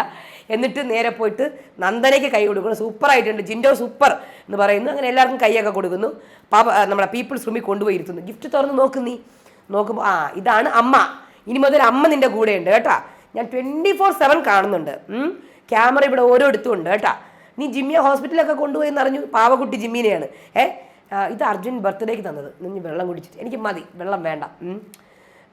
എന്നിട്ട് നേരെ പോയിട്ട് നന്ദനയ്ക്ക് കൈ കൊടുക്കണം സൂപ്പറായിട്ടുണ്ട്. ജിൻഡോ സൂപ്പർ എന്ന് പറയുന്നു. അങ്ങനെ എല്ലാവർക്കും കൈയൊക്കെ കൊടുക്കുന്നു. പാപ നമ്മുടെ പീപ്പിൾസ് റൂമിൽ കൊണ്ടുപോയി ഇരുത്തുന്നു ഗിഫ്റ്റ് തുറന്ന് നോക്ക് നീ. നോക്കുമ്പോൾ ആ ഇതാണ് അമ്മ. ഇനി മുതൽ അമ്മ നിന്റെ കൂടെയുണ്ട് കേട്ടോ. ഞാൻ ട്വന്റി ഫോർ സെവൻ കാണുന്നുണ്ട് ക്യാമറ ഇവിടെ ഓരോ ഉണ്ട് കേട്ടാ. നീ ജിമ്മിയെ ഹോസ്പിറ്റലൊക്കെ കൊണ്ടുപോയി എന്നറിഞ്ഞു. പാവക്കുട്ടി ജിമ്മിനെയാണ്. ഏ? ഇത് അർജുൻ ബർത്ത്ഡേക്ക് തന്നത്. നീ വെള്ളം കുടിച്ചിട്ട്. എനിക്ക് മതി. വെള്ളം വേണ്ട.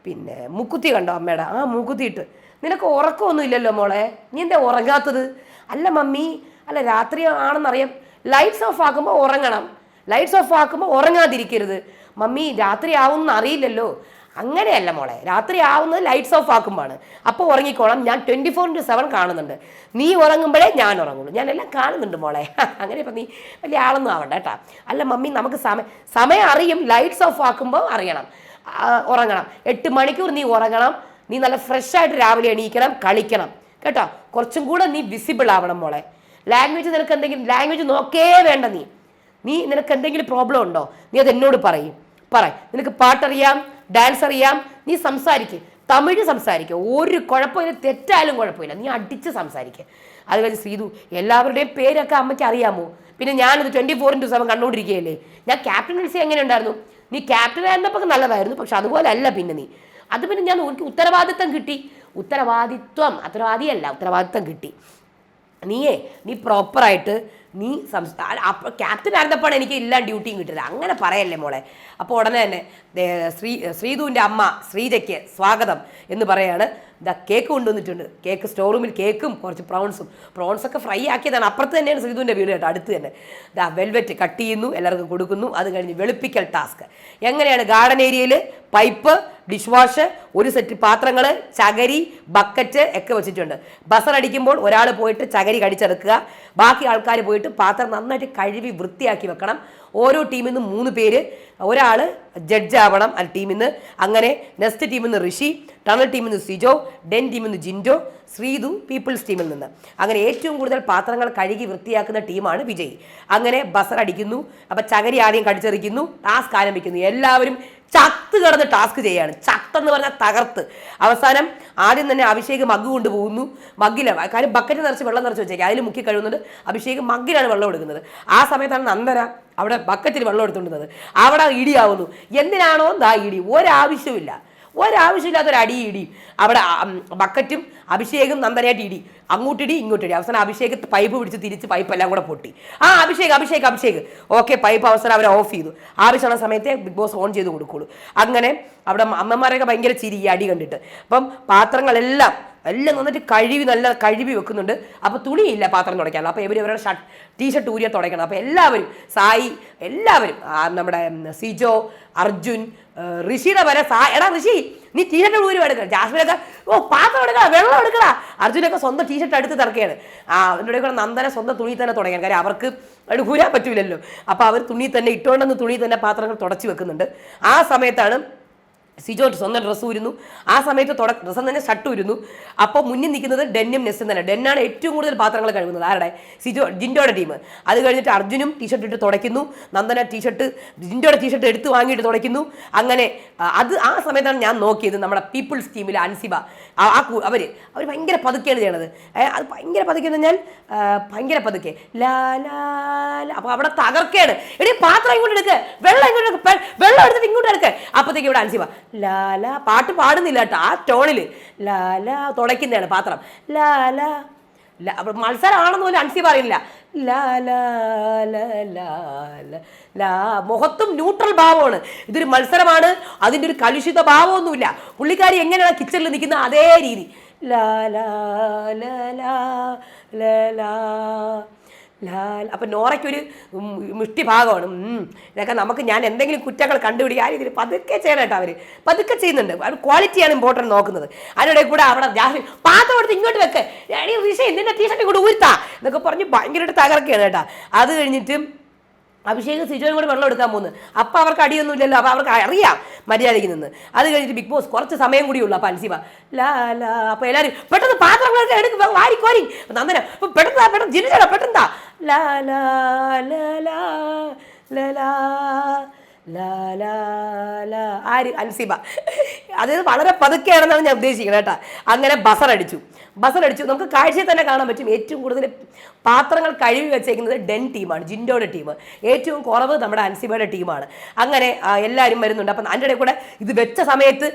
പിന്നെ മുക്കുത്തി കണ്ടോ അമ്മയുടെ ആ മുക്കുത്തിയിട്ട് നിനക്ക് ഉറക്കമൊന്നും ഇല്ലല്ലോ മോളെ. നീ എന്താ ഉറങ്ങാത്തത്? അല്ല മമ്മി. അല്ല രാത്രി ആണെന്നറിയാം. ലൈറ്റ്സ് ഓഫ് ആക്കുമ്പോൾ ഉറങ്ങണം. ലൈറ്റ്സ് ഓഫ് ആക്കുമ്പോൾ ഉറങ്ങാതിരിക്കരുത്. മമ്മി രാത്രി ആവുമെന്ന് അറിയില്ലല്ലോ. അങ്ങനെയല്ല മോളെ. രാത്രി ആവുന്നത് ലൈറ്റ്സ് ഓഫ് ആക്കുമ്പോഴാണ് അപ്പോൾ ഉറങ്ങിക്കോളാം. ഞാൻ ട്വന്റി ഫോർ ഇന്റു സെവൻ കാണുന്നുണ്ട്. നീ ഉറങ്ങുമ്പോഴേ ഞാൻ ഉറങ്ങുള്ളൂ. ഞാൻ എല്ലാം കാണുന്നുണ്ട് മോളെ. [LAUGHS] അങ്ങനെ ഇപ്പം നീ വലിയ ആളൊന്നും ആവണ്ട കേട്ടാ. അല്ല മമ്മി നമുക്ക് സമയം സമയം അറിയും. ലൈറ്റ്സ് ഓഫ് ആക്കുമ്പോൾ അറിയണം. ഉറങ്ങണം. എട്ട് മണിക്കൂർ നീ ഉറങ്ങണം. നീ നല്ല ഫ്രഷ് ആയിട്ട് രാവിലെ എണീക്കണം കളിക്കണം. കേട്ടോ? കുറച്ചും കൂടെ നീ വിസിബിൾ ആവണം മോളെ. ലാംഗ്വേജ് നിനക്ക് എന്തെങ്കിലും ലാംഗ്വേജ് നോക്കേ വേണ്ട നീ. നീ നിനക്ക് എന്തെങ്കിലും പ്രോബ്ലം ഉണ്ടോ? നീ അത് എന്നോട് പറയും. പറ നിനക്ക് പാട്ടറിയാം? ഡാൻസ് അറിയാം. നീ സംസാരിക്കും. തമിഴ് സംസാരിക്കുക ഒരു കുഴപ്പമില്ല. തെറ്റായാലും കുഴപ്പമില്ല. നീ അടിച്ച് സംസാരിക്കുക അത് കഴിഞ്ഞ് ശ്രീതു എല്ലാവരുടെയും പേരൊക്കെ അമ്മയ്ക്ക് അറിയാമോ? പിന്നെ ഞാനത് ട്വന്റി ഫോർ ഇന്റു സെവൻ കണ്ടുകൊണ്ടിരിക്കുകയല്ലേ? ഞാൻ ക്യാപ്റ്റൻസി എങ്ങനെ ഉണ്ടായിരുന്നു? നീ ക്യാപ്റ്റൻ ആയിരുന്നപ്പോൾ നല്ലതായിരുന്നു. പക്ഷെ അതുപോലെ അല്ല പിന്നെ നീ. അത് പിന്നെ ഞാൻ എനിക്ക് ഉത്തരവാദിത്തം കിട്ടി. ഉത്തരവാദിത്വം. ഉത്തരവാദിയല്ല ഉത്തരവാദിത്തം കിട്ടി. നീയേ നീ പ്രോപ്പറായിട്ട് നീ സംസ്ഥാന അപ്പോൾ ക്യാപ്റ്റൻ ആയിരുന്നപ്പോൾ എനിക്ക് ഇല്ല ഡ്യൂട്ടിയും കിട്ടരുത് അങ്ങനെ പറയല്ലേ മോളെ? അപ്പോൾ ഉടനെ തന്നെ ശ്രീ ശ്രീധുവിന്റെ അമ്മ ശ്രീജയ്ക്ക് സ്വാഗതം എന്ന് പറയാണ്. ഇതാ കേക്ക് കൊണ്ടുവന്നിട്ടുണ്ട്. കേക്ക് സ്റ്റോർ റൂമിൽ കേക്കും കുറച്ച് പ്രോൺസും പ്രോൺസൊക്കെ ഫ്രൈ ആക്കിയതാണ്. അപ്പുറത്ത് തന്നെയാണ് ശ്രീധുവിന്റെ വീട് കേട്ടോ അടുത്ത് തന്നെ. ഇതാ വെൽവെറ്റ് കട്ട് ചെയ്യുന്നു എല്ലാവർക്കും കൊടുക്കുന്നു. അത് കഴിഞ്ഞ് വെളുപ്പിക്കൽ ടാസ്ക് എങ്ങനെയാണ് ഗാർഡൻ ഏരിയയിൽ പൈപ്പ് ഡിഷ് വാഷ് ഒരു സെറ്റ് പാത്രങ്ങൾ ചകരി ബക്കറ്റ് ഒക്കെ വെച്ചിട്ടുണ്ട്. ബസർ അടിക്കുമ്പോൾ ഒരാൾ പോയിട്ട് ചകരി കടിച്ചെടുക്കുക. ബാക്കി ആൾക്കാർ പോയിട്ട് പാത്രം നന്നായിട്ട് കഴുകി വൃത്തിയാക്കി വെക്കണം. ഓരോ ടീമിൽ നിന്ന് മൂന്ന് പേര് ഒരാൾ ജഡ്ജ് ആവണം ആ ടീമിൽ നിന്ന് അങ്ങനെ നെസ്റ്റ് ടീമിൽ നിന്ന് ഋഷി ടണൽ ടീമിൽ നിന്ന് സിജോ ഡെൻ ടീമിൽ നിന്ന് ജിൻഡോ ശ്രീതു പീപ്പിൾസ് ടീമിൽ നിന്ന്. അങ്ങനെ ഏറ്റവും കൂടുതൽ പാത്രങ്ങൾ കഴുകി വൃത്തിയാക്കുന്ന ടീമാണ് വിജയ്. അങ്ങനെ ബസർ അടിക്കുന്നു അപ്പം ചകരി ആദ്യം കടിച്ചെറിക്കുന്നു ടാസ്ക് ആരംഭിക്കുന്നു. എല്ലാവരും ചത്ത് കിടന്ന് ടാസ്ക് ചെയ്യാണ് ചത്തെന്ന് പറഞ്ഞാൽ തകർത്ത്. അവസാനം ആദ്യം തന്നെ അഭിഷേക് മഗ് കൊണ്ടുപോകുന്നു മഗ്ഗില കാര്യം ബക്കറ്റ് നിറച്ച് വെള്ളം നിറച്ച് വെച്ചേക്കാം. അതിൽ മുക്കി കഴിയുന്നുണ്ട് അഭിഷേക് മഗ്ഗിലാണ് വെള്ളം എടുക്കുന്നത്. ആ സമയത്താണ് നന്ദന അവിടെ ബക്കറ്റിൽ വെള്ളം എടുത്തുകൊണ്ടിരുന്നത്. അവിടെ ഇടിയാവുന്നു. എന്തിനാണോ ദാ ഇടി? ഒരാവശ്യമില്ല ഒരാവശ്യമില്ലാത്ത ഒരു അടി ഇടി. അവിടെ ബക്കറ്റും അഭിഷേകും നന്ദനയായിട്ട് ഇടി. അങ്ങോട്ടിടി ഇങ്ങോട്ടിടി അവസാനം അഭിഷേക് പൈപ്പ് പിടിച്ച് തിരിച്ച് പൈപ്പെല്ലാം കൂടെ പൊട്ടി. ആ അഭിഷേക് അഭിഷേക് അഭിഷേക്. ഓക്കെ പൈപ്പ് അവസാനം അവരെ ഓഫ് ചെയ്തു. ആവശ്യമുള്ള സമയത്തെ ബിഗ് ബോസ് ഓൺ ചെയ്ത് കൊടുക്കുള്ളൂ. അങ്ങനെ അവിടെ അമ്മമാരൊക്കെ ഭയങ്കര ചിരി അടി കണ്ടിട്ട്. അപ്പം പാത്രങ്ങളെല്ലാം എല്ലാം നന്നായിട്ട് കഴുകി നല്ല കഴുകി വെക്കുന്നുണ്ട്. അപ്പോൾ തുണിയില്ല പാത്രം തുടയ്ക്കാൻ അപ്പോൾ ഇവർ ഇവരുടെ ഷർട്ട് ടീഷർട്ട് ഊരിയ തുടയ്ക്കണം. അപ്പോൾ എല്ലാവരും സായി എല്ലാവരും നമ്മുടെ സിജോ അർജുൻ ഋഷിയുടെ വരെ സാ എടാ ഋഷി നീ ടീഷർട്ട് ഊരി എടുക്കണം ജാസ്മിനൊക്കെ ഓ പാത്രം എടുക്കടാ വെള്ളം എടുക്കടാ. അർജുനൊക്കെ സ്വന്തം ടീഷർട്ട് എടുത്ത് തിറക്കുകയാണ് ആ അതിന്റെ കൂടെ നന്ദന സ്വന്തം തുണി തന്നെ തുടങ്ങാൻ കാര്യം അവർക്ക് എടുക്കൂരാൻ പറ്റൂലല്ലോ. അപ്പോൾ അവർ തുണി തന്നെ ഇട്ടുകൊണ്ടെന്ന് തുണി തന്നെ പാത്രങ്ങൾ തുടച്ച് വെക്കുന്നുണ്ട്. ആ സമയത്താണ് സിജോ സ്വന്തം ഡ്രസ്സ് ഊരുന്നു. ആ സമയത്ത് തുട ഡ്രസ്സം തന്നെ ഷർട്ട് ഊരുന്നു. അപ്പോൾ മുന്നിൽ നിൽക്കുന്നത് ഡെന്നും നെസ്സും തന്നെ. ഡെന്നാണ് ഏറ്റവും കൂടുതൽ പാത്രങ്ങൾ കഴുകുന്നത്. ആരുടെ? സിജോ ജിൻഡോയുടെ ടീം അത് കഴിഞ്ഞിട്ട് അർജുനും ടീഷർട്ട് ഇട്ട് തുടയ്ക്കുന്നു. നന്ദന ടീഷർട്ട് ജിൻഡോയുടെ ടീഷർട്ട് എടുത്ത് വാങ്ങിയിട്ട് തുടയ്ക്കുന്നു. അങ്ങനെ അത് ആ സമയത്താണ് ഞാൻ നോക്കിയത് നമ്മുടെ പീപ്പിൾസ് ടീമിലെ അൻസിബ. ആ അവർ അവർ ഭയങ്കര പതുക്കെയാണ് ചെയ്യണത്. അത് ഭയങ്കര പതുക്കെ എന്ന് പറഞ്ഞാൽ ഭയങ്കര പതുക്കെ. ലാ ലാ ലാ. അപ്പോൾ അവിടെ തകർക്കുകയാണ് എടീ പാത്രം ഇങ്ങോട്ട് എടുക്കുക വെള്ളം ഇങ്ങോട്ട് വെള്ളം എടുത്തിട്ട് ഇങ്ങോട്ട് എടുക്ക്. അപ്പോഴത്തേക്ക് ഇവിടെ അൻസിബ ലാ ലാ പാട്ട് പാടുന്നില്ല കേട്ടോ ആ ടോണിൽ ലാ ലാ തുടയ്ക്കുന്നതാണ് പാത്രം ലാല മത്സരമാണെന്ന് പോലും അൻസി പറയില്ല ലാ ലാ ലാ ലാ ലാ ലാ മുഖത്തും ന്യൂട്രൽ ഭാവമാണ് ഇതൊരു മത്സരമാണ് അതിന്റെ ഒരു കലുഷിത ഭാവമൊന്നുമില്ല പുള്ളിക്കാരി എങ്ങനെയാണ് കിച്ചണിൽ നിൽക്കുന്ന അതേ രീതി ലാല ലാല ലാ ലാ ലാൽ. അപ്പം നോറയ്ക്കൊരു ഉം, മുഷ്ടി ഭാഗമാണ് ഉം. ഇതൊക്കെ നമുക്ക് ഞാൻ എന്തെങ്കിലും കുറ്റങ്ങൾ കണ്ടുപിടിക്കുക ആ രീതിയിൽ പതുക്കെ ചെയ്യണം അവർ പതുക്കെ ചെയ്യുന്നുണ്ട്. അവർ ക്വാളിറ്റിയാണ് ഇമ്പോർട്ടന്റ് നോക്കുന്നത്. അതിനിടെ കൂടെ അവിടെ ജാസ്മിൻ പാത്രം എടുത്ത് ഇങ്ങോട്ട് വെക്ക്. ഈ വിഷയം നിന്റെ ടീഷർട്ട് കൂടെ ഊരുത്താ. എന്നൊക്കെ പറഞ്ഞ് ഭയങ്കരമായിട്ട് തകർക്കുകയാണ് കേട്ടോ. അത് കഴിഞ്ഞിട്ട് അഭിഷേക് സിജോയും കൂടെ വെള്ളം എടുക്കാൻ പോകുന്നു അപ്പം അവർക്ക് അടിയൊന്നുമില്ലല്ലോ. അപ്പം അവർക്ക് അറിയാം മര്യാദയ്ക്ക് നിന്ന്. അത് കഴിഞ്ഞിട്ട് ബിഗ് ബോസ് കുറച്ച് സമയം കൂടി ഉള്ളു അപ്പം അൻസിബ ലാ ലാ. അപ്പം എല്ലാവരും പെട്ടെന്ന് പാത്രങ്ങളൊക്കെ എടുക്കും. വാരി കോരി. നന്ദന പെട്ടെന്ന് പെട്ടെന്ന് ജിനിച്ചടാ പെട്ടെന്ന് താ. ആര്? അൽസിബ. അത് വളരെ പതുക്കെയാണെന്നാണ് ഞാൻ ഉദ്ദേശിക്കുന്നത് കേട്ടോ. അങ്ങനെ ബസർ അടിച്ചു ബസർ അടിച്ചു നമുക്ക് കാഴ്ചയിൽ തന്നെ കാണാൻ പറ്റും. ഏറ്റവും കൂടുതൽ പാത്രങ്ങൾ കഴുകി വെച്ചേക്കുന്നത് ഡെൻ ടീമാണ് ജിൻഡോയുടെ ടീം. ഏറ്റവും കുറവ് നമ്മുടെ അൻസിബയുടെ ടീമാണ്. അങ്ങനെ എല്ലാവരും വരുന്നുണ്ട്. അപ്പം അതിന്റെ കൂടെ ഇത് വെച്ച സമയത്ത്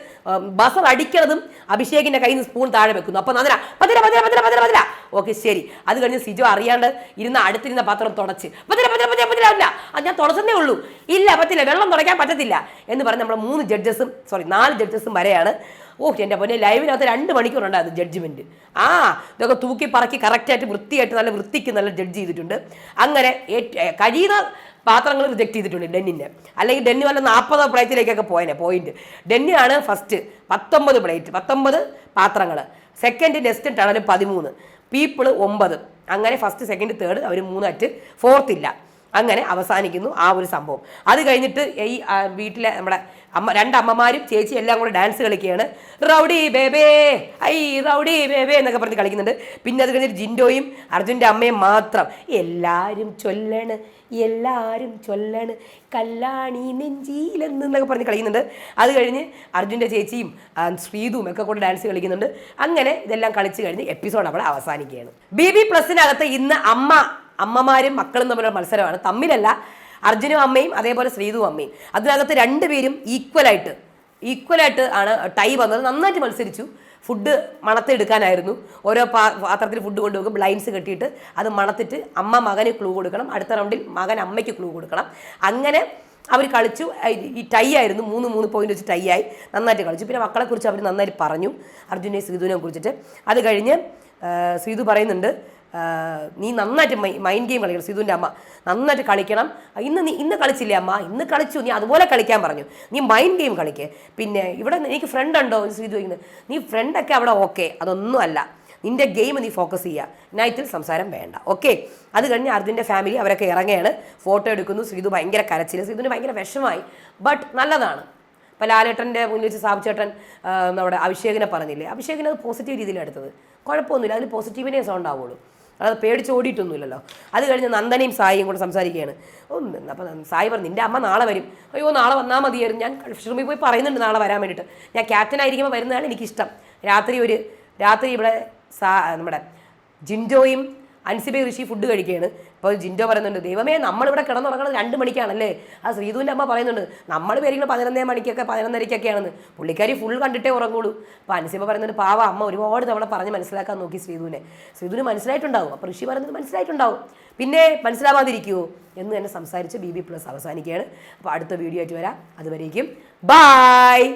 ബസർ അടിക്കുന്നതും അഭിഷേകിന്റെ കയ്യിൽ നിന്ന് സ്പൂൺ താഴെ വെക്കുന്നു. അപ്പം നന്ദന പതിര പതിര പതിര പതിര പതിര ഓക്കെ ശരി. അത് കഴിഞ്ഞ് സിജോ അറിയാണ്ട് ഇരുന്ന അടുത്തിരുന്ന പാത്രം തുടച്ച്. പതിര പതിര പതിര പതിര അല്ല. അത് ഞാൻ തുടച്ചതേ ഉള്ളൂ. ഇല്ല പറ്റില്ല. വെള്ളം തുടയ്ക്കാൻ പറ്റത്തില്ല. എന്ന് പറഞ്ഞ് നമ്മൾ മൂന്ന് ജഡ്ജസും സോറി നാല് ജഡ്ജസും വരെയാണ് ഓ എന്റെ പൊന്നെ ലൈവിനകത്ത് രണ്ട് മണിക്കൂറുണ്ടായിരുന്നു ജഡ്ജ്മെന്റ് ആ ഇതൊക്കെ തൂക്കി പറക്കി കറക്റ്റായിട്ട് വൃത്തിയായിട്ട് നല്ല വൃത്തിക്ക് നല്ല ജഡ്ജ് ചെയ്തിട്ടുണ്ട്. അങ്ങനെ കഴിയുന്ന പാത്രങ്ങൾ റിജക്ട് ചെയ്തിട്ടുണ്ട് ഡെന്നിന്റെ അല്ലെങ്കിൽ ഡെന്നി വല്ല നാൽപ്പത് പ്ലേറ്റിലേക്കൊക്കെ പോയനെ പോയിന്റ് ഡെന്നിയാണ് ഫസ്റ്റ് പത്തൊമ്പത് പ്ലേറ്റ് പത്തൊമ്പത് പാത്രങ്ങൾ. സെക്കൻഡ് നെക്സ്റ്റ് ടണൽ പതിമൂന്ന് പീപ്പിൾ ഒമ്പത്. അങ്ങനെ ഫസ്റ്റ് സെക്കൻഡ് തേർഡ് അവർ മൂന്നായിട്ട് ഫോർത്ത് ഇല്ല. അങ്ങനെ അവസാനിക്കുന്നു ആ ഒരു സംഭവം. അത് കഴിഞ്ഞിട്ട് ഈ വീട്ടിലെ നമ്മുടെ അമ്മ രണ്ടമ്മമാരും ചേച്ചി എല്ലാം കൂടെ ഡാൻസ് കളിക്കുകയാണ്. Rowdy baby I rowdy baby എന്നൊക്കെ പറഞ്ഞ് കളിക്കുന്നുണ്ട്. പിന്നെ അത് കഴിഞ്ഞിട്ട് ജിൻഡോയും അർജുന്റെ അമ്മയും മാത്രം. എല്ലാവരും ചൊല്ലണ് എല്ലാവരും ചൊല്ലണ് കല്ലാണി നെഞ്ചിയിലെന്ന് എന്നൊക്കെ പറഞ്ഞ് കളിക്കുന്നുണ്ട്. അത് കഴിഞ്ഞ് അർജുന്റെ ചേച്ചിയും ശ്രീതും ഒക്കെ കൂടെ ഡാൻസ് കളിക്കുന്നുണ്ട്. അങ്ങനെ ഇതെല്ലാം കളിച്ച് കഴിഞ്ഞ് എപ്പിസോഡ് അവിടെ അവസാനിക്കുകയാണ്. ബി ബി പ്ലസിനകത്ത് ഇന്ന് അമ്മ അമ്മമാരും മക്കളും തമ്മിലുള്ള മത്സരമാണ്. തമ്മിലല്ല അർജുനും അമ്മയും അതേപോലെ ശ്രീതുവും അമ്മയും. അതിനകത്ത് രണ്ടുപേരും ഈക്വലായിട്ട് ഈക്വലായിട്ട് ആണ് ടൈ വന്നത്. നന്നായിട്ട് മത്സരിച്ചു. ഫുഡ് മണത്തെടുക്കാനായിരുന്നു. ഓരോ പാ പാത്രത്തിൽ ഫുഡ് കൊണ്ടുപോകും ബ്ലൈൻസ് കെട്ടിയിട്ട് അത് മണത്തിട്ട് അമ്മ മകന് ക്ലൂ കൊടുക്കണം. അടുത്ത റൗണ്ടിൽ മകൻ അമ്മയ്ക്ക് ക്ലൂ കൊടുക്കണം. അങ്ങനെ അവർ കളിച്ചു. ഈ ടൈ ആയിരുന്നു. മൂന്ന് മൂന്ന് പോയിന്റ് വെച്ച് ടൈ ആയി. നന്നായിട്ട് കളിച്ചു. പിന്നെ മക്കളെക്കുറിച്ച് അവർ നന്നായിട്ട് പറഞ്ഞു. അർജുനെയും ശ്രീധുവിനെ കുറിച്ചിട്ട്. അത് കഴിഞ്ഞ് ശ്രീധു പറയുന്നുണ്ട് നീ നന്നായിട്ട് മൈൻഡ് ഗെയിം കളിക്കണം സിധുവിന്റെ അമ്മ. നന്നായിട്ട് കളിക്കണം. ഇന്ന് നീ ഇന്ന് കളിച്ചില്ലേ അമ്മ? ഇന്ന് കളിച്ചു. നീ അതുപോലെ കളിക്കാൻ പറഞ്ഞു. നീ മൈൻഡ് ഗെയിം കളിക്കേ. പിന്നെ ഇവിടെ എനിക്ക് ഫ്രണ്ട് ഉണ്ടോ? സിധു ഇന്ന് നീ ഫ്രണ്ടൊക്കെ അവിടെ ഓക്കെ അതൊന്നും അല്ല. നിന്റെ ഗെയിം നീ ഫോക്കസ് ചെയ്യുക നൈറ്റിൽ സംസാരം വേണ്ട. ഓക്കെ അത് കഴിഞ്ഞ് അർജുന്റെ ഫാമിലി അവരൊക്കെ ഇറങ്ങുകയാണ് ഫോട്ടോ എടുക്കുന്നു. സിധു ഭയങ്കര കരച്ചിൽ സിധുവിന് ഭയങ്കര വിഷമായി. ബട്ട് നല്ലതാണ്. ഇപ്പോൾ ലാലേട്ടന്റെ മുന്നിൽ വെച്ച് സാബുചേട്ടൻ ആ, നമ്മുടെ അഭിഷേകിനെ പറഞ്ഞില്ലേ? അഭിഷേകിനെ അത് പോസിറ്റീവ് രീതിയിലെടുത്തത് കുഴപ്പമൊന്നുമില്ല. അതിൽ പോസിറ്റീവിനെ സൗണ്ട് ആവുള്ളൂ അത് പേടിച്ച് ഓടിയിട്ടൊന്നുമില്ലല്ലോ. അത് കഴിഞ്ഞ് നന്ദനയും സായിയും കൂടെ സംസാരിക്കുകയാണ്. ഒന്ന് അപ്പം സായി പറഞ്ഞു നിന്റെ അമ്മ നാളെ വരും. അയ്യോ നാളെ വന്നാൽ മതിയായിരുന്നു. ഞാൻ ഷൂമിൽ പോയി പറയുന്നുണ്ട് നാളെ വരാൻ വേണ്ടിയിട്ട്. ഞാൻ ക്യാപ്റ്റൻ ആയിരിക്കുമ്പോൾ വരുന്നതാണ് എനിക്കിഷ്ടം. രാത്രി ഒരു രാത്രി ഇവിടെ സാ നമ്മുടെ ജിൻജോയും അൻസിബി ഋഷി ഫുഡ് കഴിക്കുകയാണ്. അപ്പോൾ ജിൻഡോ പറയുന്നുണ്ട് ദൈവമേ നമ്മളിവിടെ കിടന്നുറങ്ങുന്നത് രണ്ട് മണിക്കാണല്ലേ? ആ ശ്രീധുവിന്റെ അമ്മ പറയുന്നുണ്ട് നമ്മൾ പേരിങ്ങൾ പതിനൊന്നേ മണിക്കൊക്കെ പതിനൊന്നരയ്ക്കൊക്കെയാണെന്ന്. പുള്ളിക്കാരി ഫുൾ കണ്ടിട്ടേ ഉറങ്ങുള്ളൂ. അപ്പോൾ അൻസിബ പറയുന്നുണ്ട് പാവ അമ്മ ഒരുപാട് തവണ പറഞ്ഞ് മനസ്സിലാക്കാൻ നോക്കി ശ്രീധുവിനെ. ശ്രീധുവിന് മനസ്സിലായിട്ടുണ്ടാവും അപ്പോൾ ഋഷി പറയുന്നത് മനസ്സിലായിട്ടുണ്ടാവും. പിന്നെ മനസ്സിലാവാതിരിക്കുമോ എന്ന് തന്നെ സംസാരിച്ച് ബി ബി പ്ലസ് അവസാനിക്കുകയാണ്. അപ്പോൾ അടുത്ത വീഡിയോ ആയിട്ട് വരാം. അതുവരേക്കും ബായ്